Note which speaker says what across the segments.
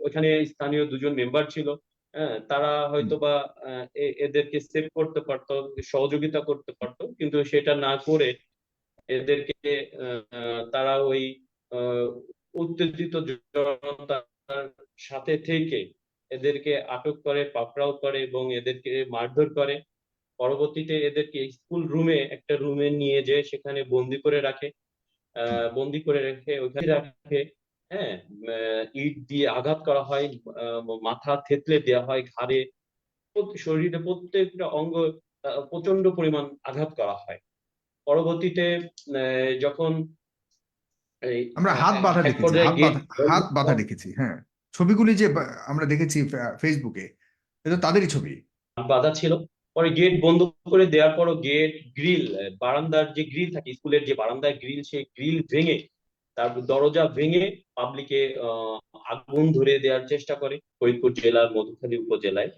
Speaker 1: ওইখানে স্থানীয় দুজন মেম্বার ছিল হ্যাঁ তারা হয়তো বা এদেরকে সেভ করতে পারতো সহযোগিতা করতে পারতো কিন্তু সেটা না করে এদেরকে তারা ওই উত্তেজিত জনতার সাথে থেকে এদেরকে আটক করে পাকড়াও করে এবং এদেরকে মারধর করে। পরবর্তীতে এদেরকে স্কুল রুমে একটা রুমে নিয়ে যেয়ে সেখানে বন্দি করে রাখে আহ, বন্দি করে রেখে ওইখানে রাখে। হ্যাঁ ইট দিয়ে আঘাত করা হয় মাথা থেতলে দেওয়া হয় ঘাড়ে। শরীরে প্রত্যেকটা অঙ্গ প্রচণ্ড পরিমাণ আঘাত করা হয়। পরবর্তীতে যখন
Speaker 2: আমরা হাত বাঁধা দেখেছি হাত বাঁধা হাত বাঁধা দেখেছি হ্যাঁ। ছবিগুলি যে আমরা দেখেছি ফেসবুকে এটা তাদেরই ছবি।
Speaker 1: বাধা ছিল। পরে গেট বন্ধ করে দেওয়ার পরও গেট গ্রিল বারান্দার যে গ্রিল থাকে স্কুলের যে বারান্দার গ্রিল সেই গ্রিল ভেঙে তারপর দরজা ভেঙে পাবলিকে আগুন ধরে দেওয়ার চেষ্টা করে। ফরিদপুর জেলার মধুখালী উপজেলায়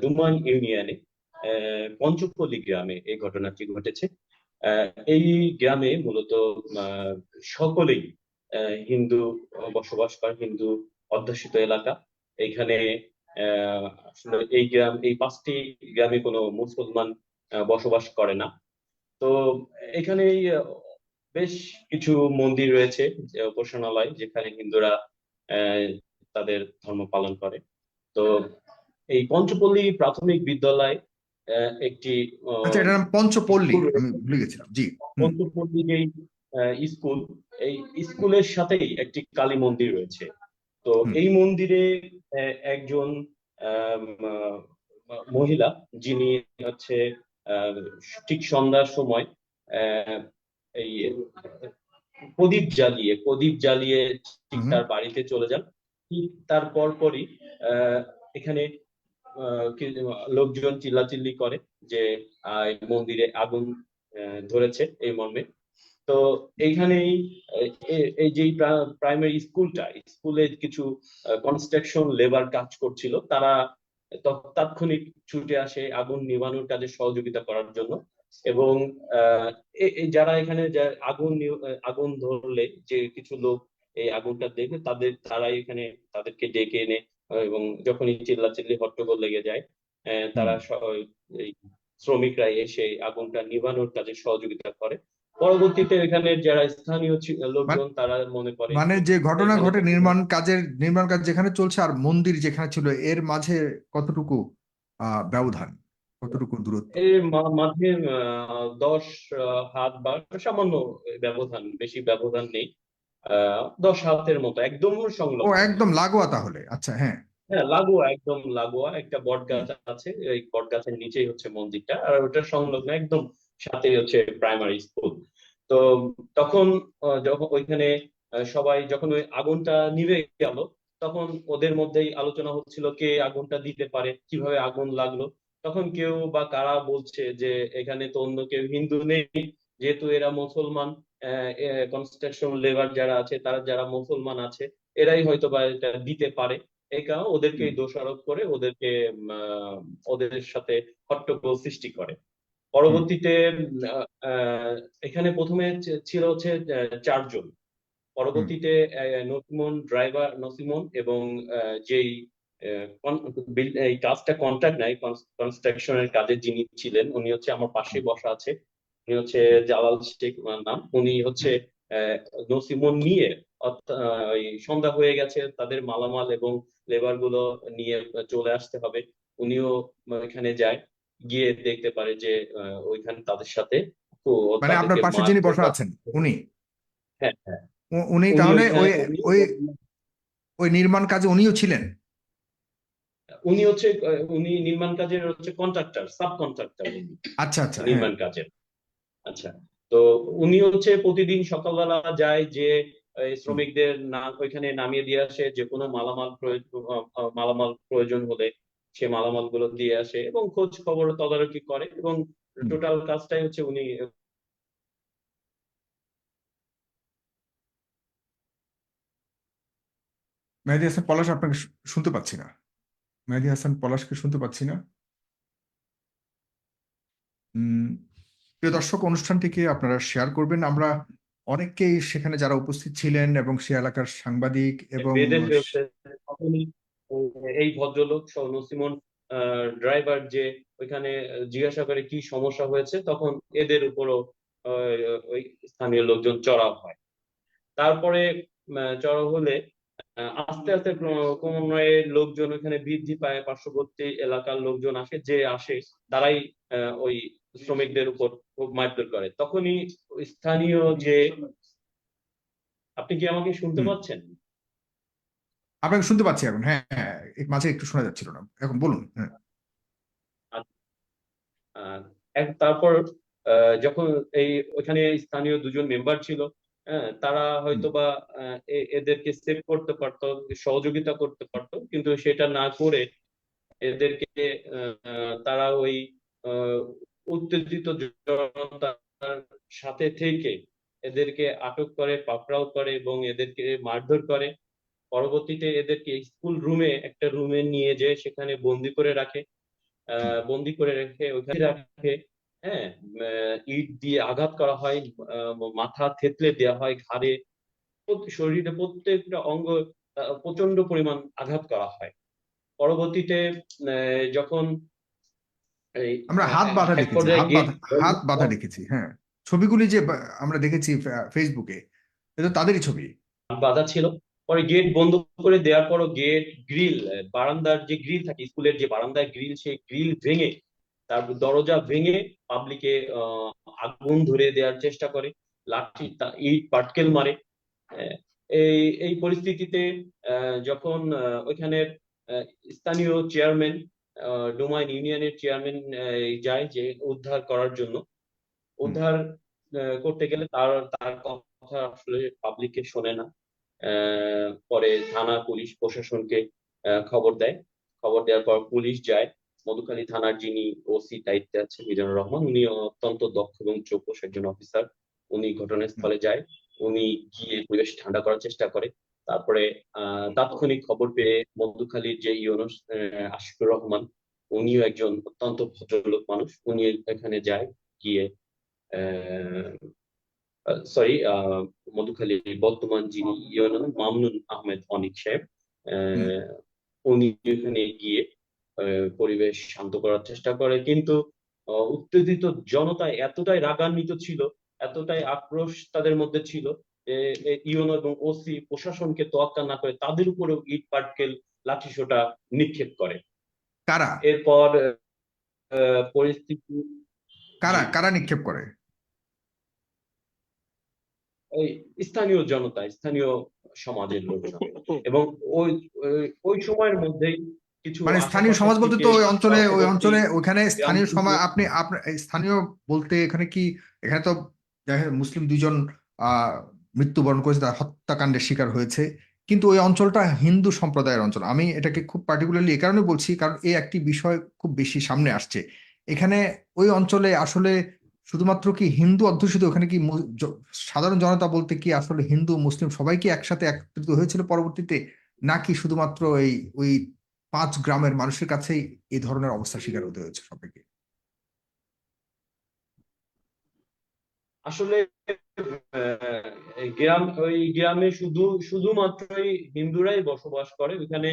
Speaker 1: ডুমান ইউনিয়নে পঞ্চপল্লী গ্রামে এই ঘটনাটি ঘটেছে। এই গ্রামে মূলত সকলেই হিন্দু বসবাস করে, হিন্দু অধ্যুষিত এলাকা। এখানে এই গ্রাম, এই পাঁচটি গ্রামে কোনো মুসলমান বসবাস করে না। তো এখানে বেশ কিছু মন্দির রয়েছে যে উপাসনালয় যেখানে হিন্দুরা আহ, তাদের ধর্ম পালন করে। তো এই পঞ্চপল্লী প্রাথমিক বিদ্যালয় একটি
Speaker 2: আচ্ছা এটার নাম পঞ্চপল্লী
Speaker 1: স্কুল
Speaker 2: আমি ভুলে গেছিলাম জি।
Speaker 1: পঞ্চপল্লী যেই স্কুল এই স্কুলের সাথেই একটি কালী মন্দির রয়েছে। তো এই মন্দিরে একজন আহ, মহিলা যিনি হচ্ছে আহ, ঠিক সন্ধ্যার সময় আহ, এই প্রদীপ জ্বালিয়ে প্রদীপ জ্বালিয়ে ঠিক তার বাড়িতে চলে যান। ঠিক তার পরপরই এখানে লোকজন চিল্লাচিল্লি করে যে মন্দিরে আগুন ধরেছে এই মর্মে। তো এইখানেই এই যে প্রাইমারি স্কুলটা স্কুলে কিছু কনস্ট্রাকশন লেবার কাজ করছিল তারা তাৎক্ষণিক ছুটে আসে আগুন নিভানোর কাজে সহযোগিতা করার জন্য। এবং যারা এখানে আগুন আগুন ধরলে যে কিছু লোক এই আগুনটা দেখে তাদের তারাই এখানে তাদেরকে ডেকে এনে এবং যখনই চিল্লাচিল্লি হট্টগোল লেগে যায় তারা শ্রমিকরা এসে আগুনটা নিভানোর কাজে সহযোগিতা করে। পরবর্তীতে এখানে যারা স্থানীয় লোকজন তারা মনে করে
Speaker 2: মানে যে ঘটনা ঘটে নির্মাণ কাজের নির্মাণ কাজ যেখানে চলছে আর মন্দির যেখানে ছিল এর মাঝে কতটুকু আহ ব্যবধান? কতটুকু দূরত্ব?
Speaker 1: মাঝে দশ হাত বা সামান্য ব্যবধান বেশি ব্যবধান নেই। দশ হাতের মতো একদম সংলগ্ন।
Speaker 2: একদম লাগোয়া তাহলে। আচ্ছা হ্যাঁ।
Speaker 1: হ্যাঁ লাগোয়া একদম লাগোয়া। একটা বট গাছ আছে এই বট গাছের নিচেই হচ্ছে মন্দিরটা। আর ওটা সংলগ্ন একদম সাথেই হচ্ছে প্রাইমারি স্কুল তো তখন যখন ওইখানে সবাই যখন ওই আগুনটা নিভে গেল তখন ওদের মধ্যেই আলোচনা হচ্ছিল কে আগুনটা দিতে পারে কীভাবে আগুন লাগল। তখন কেউ বা কারা বলছে যে এখানে তো অন্য কেউ হিন্দু নেই যেহেতু এরা মুসলমান কনস্ট্রাকশন লেবার যারা আছে তারা যারা মুসলমান আছে এরাই হয়তো বা এটা দিতে পারে। এই কারণে ওদেরকে দোষারোপ করে ওদেরকে ওদের সাথে হট্টগোল সৃষ্টি করে। পরবর্তীতে এখানে প্রথমে ছিল হচ্ছে চারজন। পরবর্তীতে নসিমন ড্রাইভার নসিমন এবং আহ, যেই এই কাজটা কন্ট্রাক্ট নাই কনস্ট্রাকশনের কাজে যিনি ছিলেন উনি হচ্ছে আমার পাশে বসা আছে। উনি হচ্ছে জালাল শেখ নাম। উনি হচ্ছে নসিমন নিয়ে ওই সন্ধ্যা হয়ে গেছে তাদের মালামাল এবং লেবারগুলো নিয়ে চলে আসতে হবে। উনিও এখানে যায় গিয়ে দেখতে পারে যে ওইখানে তাদের সাথে
Speaker 2: মানে আপনার পাশে যিনি বসা আছেন উনি?
Speaker 1: হ্যাঁ হ্যাঁ।
Speaker 2: উনি
Speaker 1: উনি
Speaker 2: তাহলে ওই ওই ওই নির্মাণ কাজে উনিও ছিলেন?
Speaker 1: উনি হচ্ছে উনি নির্মাণ কাজের হচ্ছে কন্ট্রাক্টর সাব কন্ট্রাক্টর
Speaker 2: আচ্ছা আচ্ছা হ্যাঁ।
Speaker 1: নির্মাণ কাজের। আচ্ছা তো উনি হচ্ছে প্রতিদিন সকালবেলা যায় যে শ্রমিকদের না ওইখানে নামিয়ে দিয়ে আসে যে কোনো মালামাল মালামাল প্রয়োজন হলে সে মালামালগুলো দিয়ে আসে এবং খোঁজ খবর তদারকি করে এবং টোটাল কাজটাই হচ্ছে উনি
Speaker 2: মেহেদি হাসান পলাশ আপনাকে শুনতে পাচ্ছি না। মেহেদি হাসান পলাশকে শুনতে পাচ্ছি না। প্রিয় দর্শক, অনুষ্ঠানটিকে আপনারা শেয়ার করবেন। আমরা অনেকেই সেখানে যারা উপস্থিত ছিলেন এবং সে এলাকার সাংবাদিক এবং
Speaker 1: এই ভদ্রলোক নসিমন ড্রাইভার যে ওইখানে জিজ্ঞাসা করে কি সমস্যা হয়েছে, তখন এদের উপরও ওই স্থানীয় লোকজন চড়াও হয়। তারপরে চড়াও হলে আস্তে আস্তে ক্রমান্বয়ে লোকজন ওখানে বৃদ্ধি পায় পার্শ্ববর্তী এলাকার লোকজন আসে যে আসে তারাই ওই শ্রমিকদের উপর খুব মারধর করে। তখনই স্থানীয় যে আপনি কি আমাকে শুনতে পাচ্ছেন?
Speaker 2: আপনাকে শুনতে পাচ্ছি এখন হ্যাঁ হ্যাঁ মাঝে একটু শোনা যাচ্ছিল না। এখন বলুন হ্যাঁ।
Speaker 1: আহ, এক- তারপর আহ, যখন এই ওখানে স্থানীয় দুজন মেম্বার ছিল তারা হয়তো বা এদেরকে সেভ করতে পারতো সহযোগিতা করতে পারতো কিন্তু সেটা না করে এদেরকে তারা ওই উত্তেজিত জনতার সাথে থেকে এদেরকে আটক করে পাকড়াও করে এবং এদেরকে মারধর করে। পরবর্তীতে এদেরকে স্কুল রুমে একটা রুমে নিয়ে যেয়ে সেখানে বন্দি করে রাখে। আহ বন্দি করে রেখে ওখানে রাখে। হ্যাঁ ইট দিয়ে আঘাত করা হয় মাথা থেতলে দেওয়া হয় ঘাড়ে। শরীরে প্রত্যেকটা অঙ্গ প্রচণ্ড পরিমাণ আঘাত করা হয়। পরবর্তীতে যখন
Speaker 2: আমরা হাত বাঁধা দেখেছি হাত বাঁধা হাত বাঁধা দেখেছি হ্যাঁ। ছবিগুলি যে আমরা দেখেছি ফেসবুকে এটা তাদেরই ছবি।
Speaker 1: বাধা ছিল। পরে গেট বন্ধ করে দেওয়ার পরও গেট গ্রিল বারান্দার যে গ্রিল থাকে স্কুলের যে বারান্দার গ্রিল সেই গ্রিল ভেঙে তারপর দরজা ভেঙে পাবলিকে আগুন ধরে দেওয়ার চেষ্টা করে। লাঠি ইট পাটকেল মারে। এই এই পরিস্থিতিতে যখন আহ, স্থানীয় চেয়ারম্যান ডোমাইন ইউনিয়নের চেয়ারম্যান যায় যে উদ্ধার করার জন্য। উদ্ধার করতে গেলে তার তার কথা আসলে পাবলিকে শোনে না। পরে থানা পুলিশ প্রশাসনকে খবর দেয়। খবর দেওয়ার পর পুলিশ যায়। মধুখালী থানার যিনি ওসি দায়িত্বে আছেন মিজানুর রহমান উনি অত্যন্ত দক্ষ এবং চৌকস একজন অফিসার উনি ঘটনাস্থলে যায় উনি গিয়ে পরিবেশ ঠান্ডা করার চেষ্টা করে। তারপরে আহ তাৎক্ষণিক খবর পেয়ে মধুখালীর যে ইউনুস আহ, আশিকুর রহমান উনিও একজন অত্যন্ত ভদ্রলোক মানুষ। উনি এখানে যায় গিয়ে সরি মধুখালী বর্তমান যিনি ইউনো মামুনুল আহমেদ অনিক সাহেব আহ, উনি এখানে গিয়ে পরিবেশ শান্ত করার চেষ্টা করে। কিন্তু উত্তেজিত জনতা এতটাই রাগান্বিত ছিল এতটাই আক্রোশ তাদের মধ্যে ছিল ইউনো এবং ওসি প্রশাসনকে তোয়াক্কা না করে তাদের উপরেও ইট পাটকেল লাঠিসোঁটা নিক্ষেপ করে।
Speaker 2: কারা?
Speaker 1: এরপর পরিস্থিতি
Speaker 2: কারা? কারা নিক্ষেপ করে?
Speaker 1: ওই স্থানীয় জনতা স্থানীয় সমাজের লোকজন। এবং ওই- ওই সময়ের মধ্যেই কিছু
Speaker 2: মানে স্থানীয় সমাজ বলতে তো ওই অঞ্চলে ওই অঞ্চলে ওখানে স্থানীয় সমাজ আপনি আপনার স্থানীয় বলতে এখানে কি এখানে তো মুসলিম দুইজন মৃত্যুবরণ করেছে তার হত্যাকাণ্ডের শিকার হয়েছে। কিন্তু ওই অঞ্চলটা হিন্দু সম্প্রদায়ের অঞ্চল। আমি এটাকে খুব পার্টিকুলারলি এই কারণে বলছি কারণ এই একটি বিষয় খুব বেশি সামনে আসছে। এখানে ওই অঞ্চলে আসলে শুধুমাত্র কি হিন্দু অধ্যুষিত ওখানে কি সাধারণ জনতা বলতে কি আসলে হিন্দু মুসলিম সবাই কি একসাথে একত্রিত হয়েছিল পরবর্তীতে? নাকি শুধুমাত্র এই ওই পাঁচ গ্রামের মানুষের কাছেই এই ধরনের অবস্থা শিকার হতে হয়েছে সবাইকে।
Speaker 1: আসলে গ্রাম ওই গ্রামে শুধু শুধুমাত্রই হিন্দুরাই বসবাস করে। ওইখানে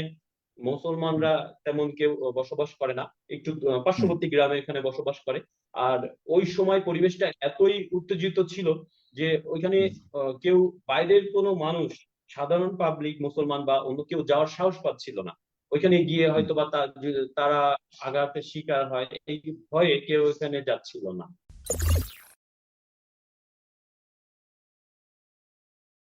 Speaker 1: মুসলমানরা তেমন কেউ বসবাস করে না। একটু পার্শ্ববর্তী গ্রামে এখানে বসবাস করে। আর ওই সময় পরিবেশটা এতই উত্তেজিত ছিল যে ওইখানে কেউ বাইরের কোনো মানুষ সাধারণ পাবলিক মুসলমান বা অন্য কেউ যাওয়ার সাহস পাচ্ছিল না। ওইখানে গিয়ে হয়তো বা তারা আঘাতের শিকার হয় এই ভয়ে কেউ ওইখানে যাচ্ছিল না।